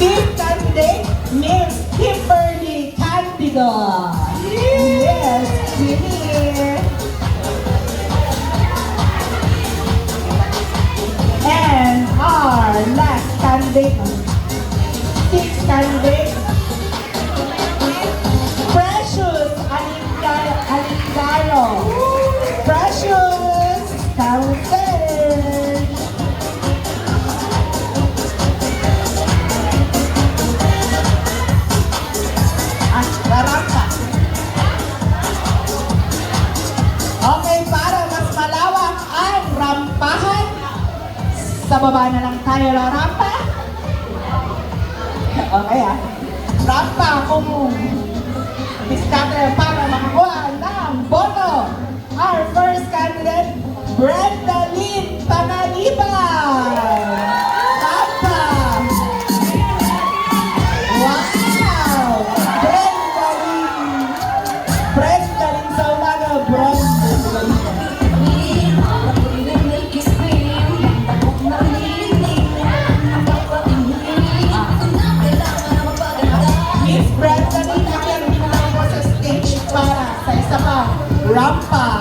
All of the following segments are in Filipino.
Fifth candidate, Miss Kimberly Candido. Yes, Queenie. And our last candidate, sixth candidate, sa baba na lang tayo ng rampa. Okay ah. Rampa kung diskarte para makakuha ng boto. Our first candidate, Brenda Lynn Panganiban. Rampa. Rampa.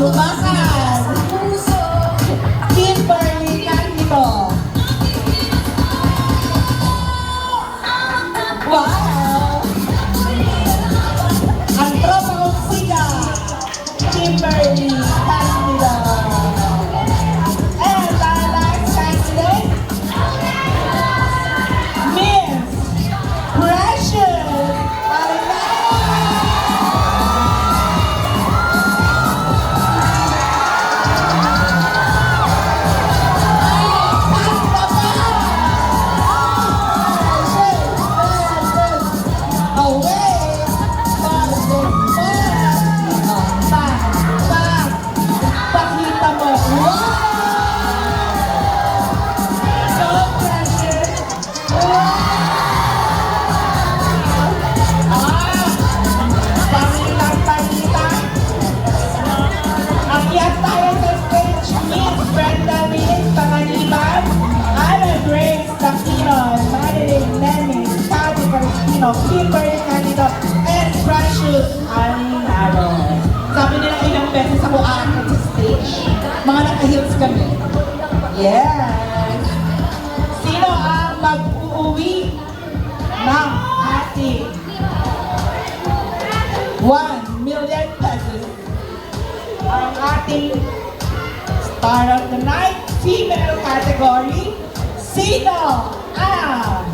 ถูกต้องค่ะ kami. Yes! Sino ang mag-uuwi ng ating 1 million pesos? Ang ating star of the night, female category, sino ang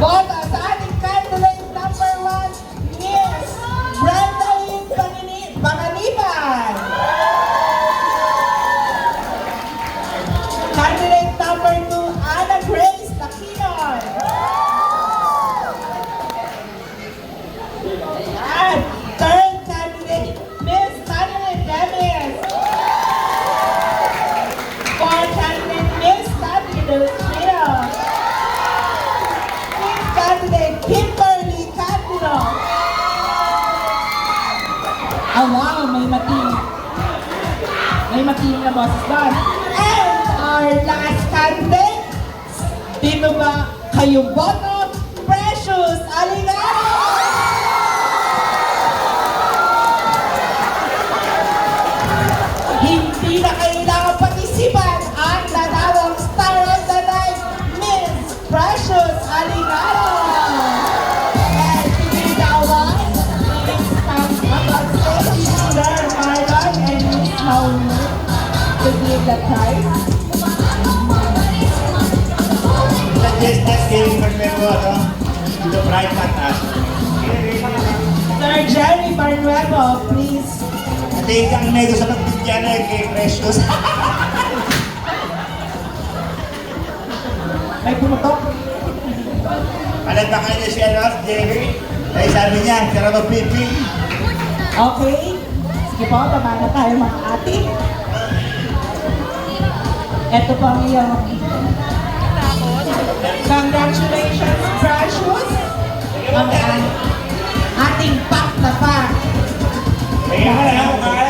boto sa Mating na boses doon. And our last candidate, dito ba kayo boto? Sir Jerry Barnuevo, please. Ate kang nego sa pagbigyan na kay Precious. May pumutok. Palagpakan niya si ano, si Jerry. Dahil sabi niya, tara magpipi. Okay. Sige po, baba na tayo mga ate. Ito po ang iyong Congratulations, Precious! Ang ating pack na pack. Kaya ka na,